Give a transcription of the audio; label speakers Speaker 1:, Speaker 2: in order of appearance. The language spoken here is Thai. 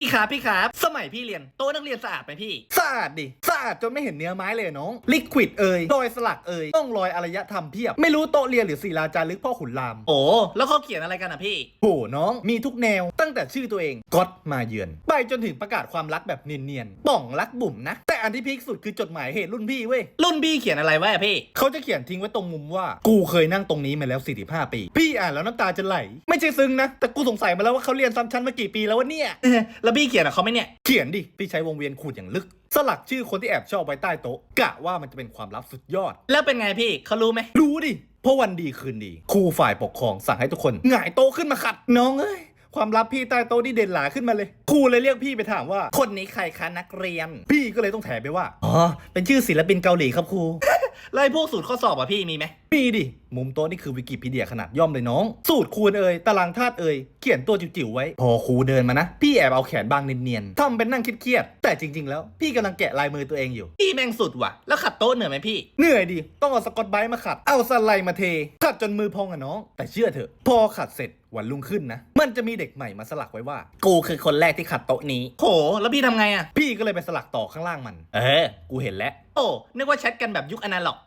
Speaker 1: พี่ครับพี่ครับ สมัยพี่เรียนโต๊ะนักเรียนสะอาดไหมพี่
Speaker 2: สะอาดดิ อาดจนไม่เห็นเนื้อไม้เลยน้อง ลิควิดเอ่ยรอยสลักเอ่ยต้องรอยอารยธรรมเพียบ ไม่รู้โต๊ะเรียนหรือศิลาจารึกพ่อขุนราม
Speaker 1: โอ้แล้วเขาเขียนอะไรกันอะพี่
Speaker 2: โหน้องมีทุกแนวตั้งแต่ชื่อตัวเองก็ตมาเยือน ไปจนถึงประกาศความรักแบบเนียนๆป่องรักบุ๋มนะ แต่อันที่พีคสุดคือจดหมายเหตุรุ่นพี่เว้ย
Speaker 1: รุ่นพี่เขียนอะไรไว้อะพี่
Speaker 2: เขาจะเขียนทิ้งไว้ตรงมุมว่า กูเคยนั่งตรงนี้มาแล้ว 45 ปี พี่อ่านแล้วน้ำตาจะไหล ไม่ใช่ซึ้งนะ แต่กูสงสัยมาแล้วว่าเขาเรียนซ้ำชั้นมากี่ปีแล้ววะเนี่ย
Speaker 1: แล้วพี่เขียนกับเขาไหมเนี่ย
Speaker 2: เขียนดิ พี่ใช้วงเวียนขูดอย่างลึกสลักชื่อคนที่แอบชอบไว้ใต้โต๊ะกะว่ามันจะเป็นความลับสุดยอด
Speaker 1: แล้วเป็นไงพี่เขารู้ไหม
Speaker 2: รู้ดิเพราะวันดีคืนดีครูฝ่ายปกครองสั่งให้ทุกคนหงายโต๊ะขึ้นมาขัด น้องเอ้ยความลับพี่ใต้โต๊ะนี่เด่นหลาขึ้นมาเลย ครูเลยเรียกพี่ไปถามว่า
Speaker 1: คนนี้ใครคะนักเรียน
Speaker 2: พี่ก็เลยต้องแถไปว่า อ๋อ เป็นชื่อศิลปินเกาหลีครับครู
Speaker 1: แล้วไอ้พวกสูตรข้อสอบอะพี่มีไหม
Speaker 2: มีดิ มุมโต๊ะนี่คือวิกิพีเดียขนาดย่อมเลยน้อง สูตรคูณเอ่ยตารางธาตุเอ่ยเขียนตัวจิ๋วๆไว้ พอครูเดินมานะ พี่แอบเอาแขนบางเนียนๆทำเป็นนั่งเครียดๆแต่จริง ๆ แล้ว พี่กำลังแกะลายมือตัวเองอยู่
Speaker 1: พี่แม่งสุดว่ะ แล้วขัดโต๊ะเหนื่อยไหมพี่
Speaker 2: เหนื่อยดิ ต้องเอาสกอตไบรท์มาขัด เอาสไลด์มาเท ขัดจนมือพองอะน้อง แต่เชื่อเถอะ พอขัดเสร็จวันรุ่งขึ้นนะ มันจะมีเด็กใหม่มาสลักไว้ว่า
Speaker 1: กูคือคนแรกที่ขัดโต๊ะนี้โหแล้วพี่ทำไงอะ
Speaker 2: พี่ก็เลยไปสลักต่อข้างล่างมัน เออ กูเห็นแล้ว
Speaker 1: โอ้นึกว่าแชทกันแบบยุคอนาล็อก